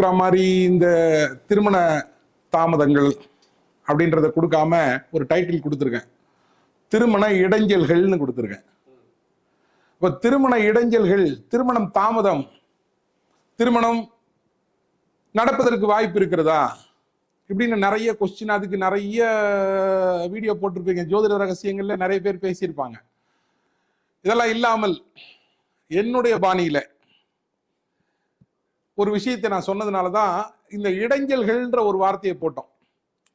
கொடுக்குற மாதிரி இந்த திருமண தாமதங்கள் அப்படின்றத கொடுக்காம ஒரு டைட்டில் கொடுத்துருக்கேன். திருமண இடைஞ்சல்கள்னு கொடுத்துருக்கேன். இப்போ திருமண இடைஞ்சல்கள் திருமணம் தாமதம் திருமணம் நடப்பதற்கு வாய்ப்பு இருக்கிறதா? இப்படின்னு நிறைய கொஸ்டின் அதுக்கு நிறைய வீடியோ போட்டிருப்பீங்க. ஜோதிட ரகசியங்கள்ல நிறைய பேர் பேசியிருப்பாங்க. இதெல்லாம் இல்லாமல் என்னுடைய பாணியில ஒரு விஷயத்தை நான் சொன்னதுனால தான் இந்த இடைஞ்சல்கள்ன்ற ஒரு வார்த்தையை போட்டோம்.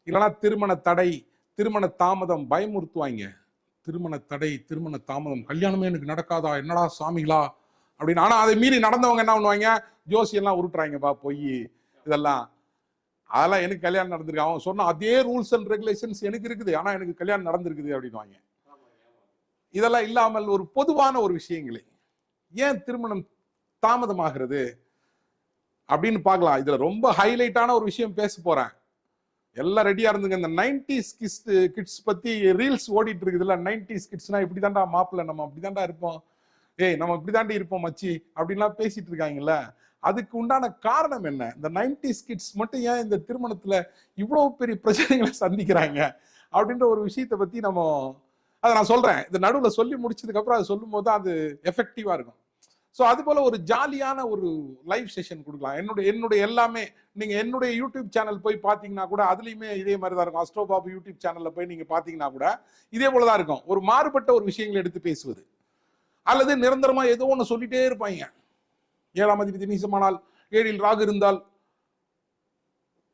இல்லைன்னா திருமண தடை திருமண தாமதம் பயமுறுத்துவாங்க. திருமண தடை திருமண தாமதம் கல்யாணமே எனக்கு நடக்காதா? என்னடா சாமிகளா? அப்படின்னு. ஆனால் அதை மீறி நடந்தவங்க என்ன பண்ணுவாங்க? ஜோசியெல்லாம் உருட்டுறாங்கப்பா பொய். இதெல்லாம். அதெல்லாம் எனக்கு கல்யாணம் நடந்திருக்கு. அவன் சொன்ன அதே ரூல்ஸ் அண்ட் ரெகுலேஷன்ஸ் எனக்கு இருக்குது. ஆனால் எனக்கு கல்யாணம் நடந்திருக்குது அப்படின்வாங்க இதெல்லாம் இல்லாமல் ஒரு பொதுவான ஒரு விஷயங்களே. ஏன் திருமணம் தாமதமாகிறது? அப்படின்னு பார்க்கலாம். இதுல ரொம்ப ஹைலைட்டான ஒரு விஷயம் பேச போறேன். எல்லாம் ரெடியா இருந்துங்க. இந்த நைன்டிஸ் கிட்ஸ் கிட்ஸ் பத்தி ரீல்ஸ் ஓடிட்டு இருக்குதுல்ல. நைன்டிஸ் கிட்ஸ்னா இப்படி தாண்டா மாப்பிள்ள நம்ம அப்படி தாண்டா இருப்போம். ஏய் நம்ம இப்படி தாண்டி இருப்போம் மச்சி அப்படின்லாம் பேசிட்டு இருக்காங்கல்ல. அதுக்கு உண்டான காரணம் என்ன? இந்த நைன்டிஸ் கிட்ஸ் மட்டும் ஏன் இந்த திருமணத்துல இவ்வளவு பெரிய பிரச்சனைகளை சந்திக்கிறாங்க? அப்படின்ற ஒரு விஷயத்தை பத்தி நம்ம அதை நான் சொல்றேன். இந்த நடுவில் சொல்லி முடிச்சதுக்கு அப்புறம் அதை சொல்லும் போது அது எஃபெக்டிவா இருக்கும். ஸோ அது போல ஒரு ஜாலியான ஒரு லைவ் செஷன் கொடுக்கலாம். என்னுடைய என்னுடைய எல்லாமே நீங்க என்னுடைய யூடியூப் சேனல் போய் பார்த்தீங்கன்னா கூட அதுலேயுமே இதே மாதிரி தான் இருக்கும். அஸ்ட்ரோபாபு யூடியூப் சேனல்ல போய் நீங்க பார்த்தீங்கன்னா கூட இதே போல தான் இருக்கும். ஒரு மாறுபட்ட ஒரு விஷயங்களை எடுத்து பேசுவது. அல்லது நிரந்தரமா ஏதோ ஒன்று சொல்லிட்டே இருப்பாங்க. ஏழாம் அதிபதி நீசமானால் ஏழில் ராகு இருந்தால்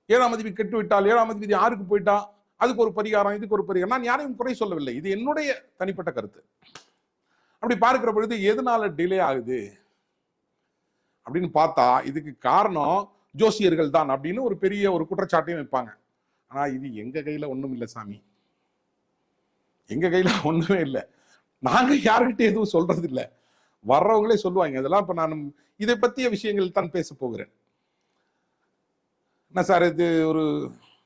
ஏழாம் அதிபதி கெட்டு விட்டால் ஏழாம் அதிபதி ஆறுக்கு போயிட்டா அதுக்கு ஒரு பரிகாரம் இதுக்கு ஒரு பரிகாரம். நான் யாரையும் குறை சொல்லவில்லை. இது என்னுடைய தனிப்பட்ட கருத்து. அப்படி பார்க்கிற பொழுது எதனால டிலே ஆகுது? அப்படின்னு பார்த்தா இதுக்கு காரணம் ஜோசியர்கள் தான் அப்படின்னு ஒரு பெரிய ஒரு குற்றச்சாட்டையும் வைப்பாங்க. ஆனா இது எங்க கையில ஒண்ணும் இல்லை சாமி. எங்க கையில ஒண்ணுமே இல்லை. நாங்க யாருக்கிட்ட எதுவும் சொல்றது இல்லை. வர்றவங்களே சொல்லுவாங்க இதெல்லாம் இப்ப நான் இதை பத்திய விஷயங்கள் தான் பேச போகிறேன். என்ன சார் இது ஒரு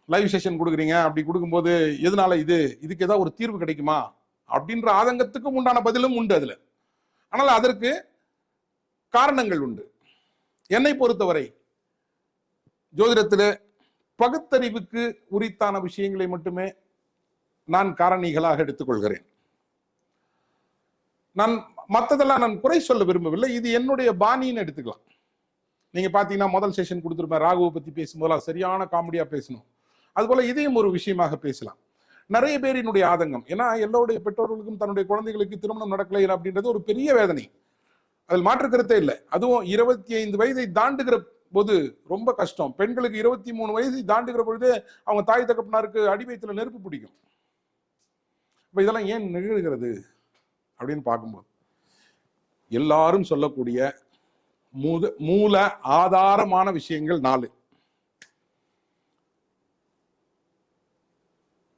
லைவ் செஷன் கொடுக்குறீங்க. அப்படி கொடுக்கும்போது எதனால இது? இதுக்கு ஏதாவது ஒரு தீர்வு கிடைக்குமா? அப்படின்ற ஆதங்கத்துக்கும் உண்டான பதிலும் உண்டு அதில். ஆனால் அதற்கு காரணங்கள் உண்டு. என்னை பொறுத்தவரை ஜோதிடத்தில் பகுத்தறிவுக்கு உரித்தான விஷயங்களை மட்டுமே நான் காரணிகளாக எடுத்துக்கொள்கிறேன். நான் மற்றதெல்லாம் நான் குறை சொல்ல விரும்பவில்லை. இது என்னுடைய பாணின்னு எடுத்துக்கலாம். நீங்க பாத்தீங்கன்னா முதல் செஷன் கொடுத்துருப்பேன். ராகுவை பத்தி பேசும்போதெல்லாம் சரியான காமெடியா பேசணும். அதுபோல இதையும் ஒரு விஷயமாக பேசலாம். நிறைய பேரினுடைய ஆதங்கம். ஏன்னா எல்லோருடைய பெற்றோர்களுக்கும் தன்னுடைய குழந்தைகளுக்கு திருமணம் நடக்கலை அப்படின்றது ஒரு பெரிய வேதனை. அதில் மாற்று கருத்தே இல்லை. அதுவும் இருபத்தி ஐந்து வயதை தாண்டுகிற போது ரொம்ப கஷ்டம். பெண்களுக்கு இருபத்தி மூணு வயசு தாண்டுகிற பொழுது அவங்க தாய் தகப்பனாருக்கு அடிவயத்தில் நெருப்பு பிடிக்கும். இப்போ இதெல்லாம் ஏன் நிகழ்கிறது அப்படின்னு பார்க்கும்போது எல்லாரும் சொல்லக்கூடிய மூத மூல ஆதாரமான விஷயங்கள் நாலு.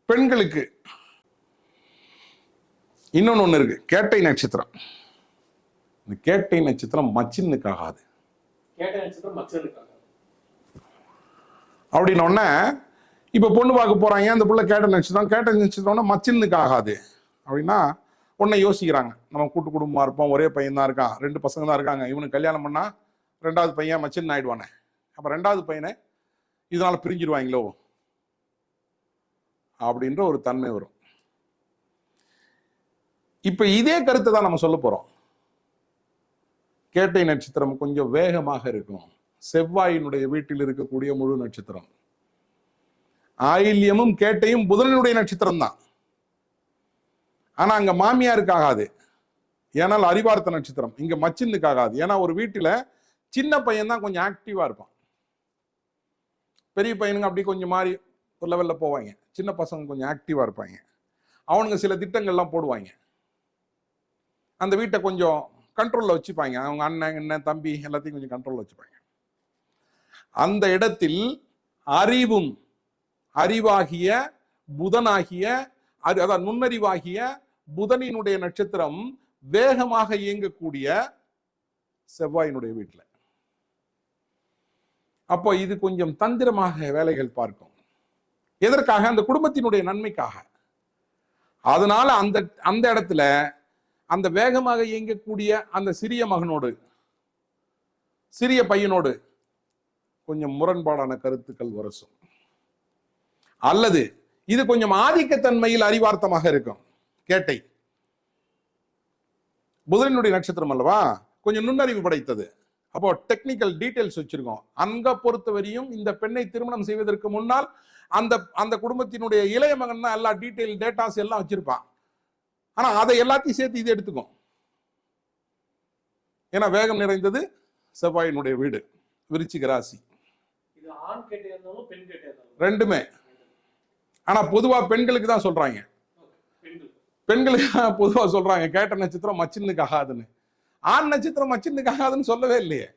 பெண்களுக்கு இன்னொன்னு ஒண்ணு இருக்கு. கேட்டை நட்சத்திரம். இந்த கேட்டை நட்சத்திரம் மச்சின்னுக்கு ஆகாது கேட்ட நட்சத்திரம் மச்சனுக்காக அப்படின்னு உடனே இப்ப பொண்ணு பார்க்க போறாங்க அந்த புள்ள கேட்ட நட்சத்திரம்? கேட்ட நட்சத்திரம்னா மச்சின்னுக்கு ஆகாது அப்படின்னா உடனே யோசிக்கிறாங்க. நம்ம கூட்டு குடும்பமா இருப்போம். ஒரே பையன் தான் இருக்கான். ரெண்டு பசங்க தான் இருக்காங்க. இவனுக்கு கல்யாணம் பண்ணா ரெண்டாவது பையன் மச்சின் ஆயிடுவானே. அப்ப ரெண்டாவது பையனை இதனால பிரிஞ்சிருவாங்களோ அப்படின்ற ஒரு தன்மை வரும். இப்ப இதே கருத்தை தான் நம்ம சொல்ல போறோம். கேட்டை நட்சத்திரம் கொஞ்சம் வேகமாக இருக்கும். செவ்வாயினுடைய வீட்டில் இருக்கக்கூடிய முழு நட்சத்திரம். ஆயில்யமும் கேட்டையும் புதனனுடைய நட்சத்திரம் தான். ஆனா அங்க மாமியாருக்கு ஆகாது. ஏனால் அறிவார்த்த நட்சத்திரம். இங்க மச்சினுக்கு ஆகாது. ஏன்னா ஒரு வீட்டுல சின்ன பையன் தான் கொஞ்சம் ஆக்டிவா இருப்பான். பெரிய பையனுங்க அப்படி கொஞ்சம் மாறி ஒரு லெவல்ல போவாங்க. சின்ன பசங்க கொஞ்சம் ஆக்டிவாக இருப்பாங்க. அவனுங்க சில திட்டங்கள்லாம் போடுவாங்க. அந்த வீட்டை கொஞ்சம் கண்ட்ரோலில் வச்சுப்பாங்க. அவங்க அண்ணன் அண்ணன் தம்பி எல்லாத்தையும் கொஞ்சம் கண்ட்ரோலில் வச்சுப்பாங்க. அந்த இடத்தில் அறிவும் அறிவாகிய புதனாகிய அறி- அதான் நுண்ணறிவாகிய புதனினுடைய நட்சத்திரம் வேகமாக இயங்கக்கூடிய செவ்வாயினுடைய வீட்டில். அப்போ இது கொஞ்சம் தந்திரமாக வேலைகள் பார்க்கும். எதற்காக? அந்த குடும்பத்தினுடைய நன்மைக்காக. அதனால அந்த அந்த இடத்துல அந்த வேகமாக இயங்கக்கூடிய அந்த சிறிய மகனோடு சிறிய பையனோடு கொஞ்சம் முரண்பாடான கருத்துக்கள் வரசும் அல்லது இது கொஞ்சம் ஆதிக்கத்தன்மையில் அறிவார்த்தமாக இருக்கும். கேட்டை. புதனினுடைய நட்சத்திரம் அல்லவா? கொஞ்சம் நுண்ணறிவு படைத்தது. அப்போ டெக்னிக்கல் டீட்டெயில்ஸ் வச்சிருக்கோம். அங்க பொறுத்தவரையும் இந்த பெண்ணை திருமணம் செய்வதற்கு முன்னால் அந்த அந்த குடும்பத்தினுடைய இளைய மகன் தான் எல்லா டீடைல் டேட்டாஸ் எல்லாம் வச்சிருப்பான். ஆனா அதை எல்லாத்தையும் சேர்த்து இது எடுத்துக்கும். ஏன்னா வேகம் நிறைந்தது செவ்வாயினுடைய வீடு விருச்சிக ராசி. ரெண்டுமே. ஆனா பொதுவா பெண்களுக்கு தான் சொல்றாங்க. பெண்கள் பெண்களுக்கு பொதுவா சொல்றாங்க. கேட்ட நட்சத்திரம் மச்சின்னுக்கு ஆகாதுன்னு. ஆண் நட்சத்திரம் மச்சின்னுக்கு ஆகாதுன்னு சொல்லவே இல்லையே.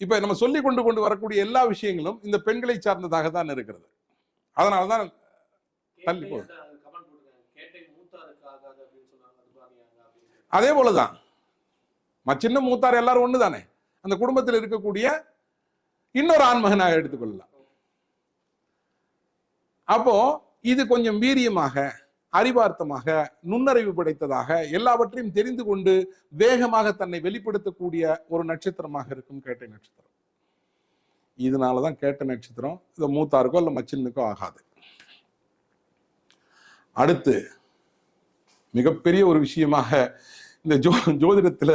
இப்ப நம்ம சொல்லி கொண்டு கொண்டு வரக்கூடிய எல்லா விஷயங்களும் இந்த பெண்களை சார்ந்ததாக தான் இருக்கிறது. அதனாலதான் தள்ளி போ. கமெண்ட் போட்டுருக்காங்க. கேட்டை மூத்தாருக்கு ஆகாது அப்படின்னு சொன்னாங்க அது போலதான். மச்சின்ன மூத்தார் எல்லாரும் ஒண்ணுதானே? அந்த குடும்பத்தில் இருக்கக்கூடிய இன்னொரு ஆண்மகனாக எடுத்துக்கொள்ளலாம் அப்போ இது கொஞ்சம் வீரியமாக அறிவார்த்தமாக நுண்ணறிவு படைத்ததாக எல்லாவற்றையும் தெரிந்து கொண்டு வேகமாக தன்னை வெளிப்படுத்தக்கூடிய ஒரு நட்சத்திரமாக இருக்கும் கேட்ட நட்சத்திரம். இதனாலதான் கேட்ட நட்சத்திரம் இது மூத்தாருக்கோ இல்லை மச்சினுக்கோ ஆகாது. அடுத்து மிகப்பெரிய ஒரு விஷயமாக இந்த ஜோ ஜோதிடத்துல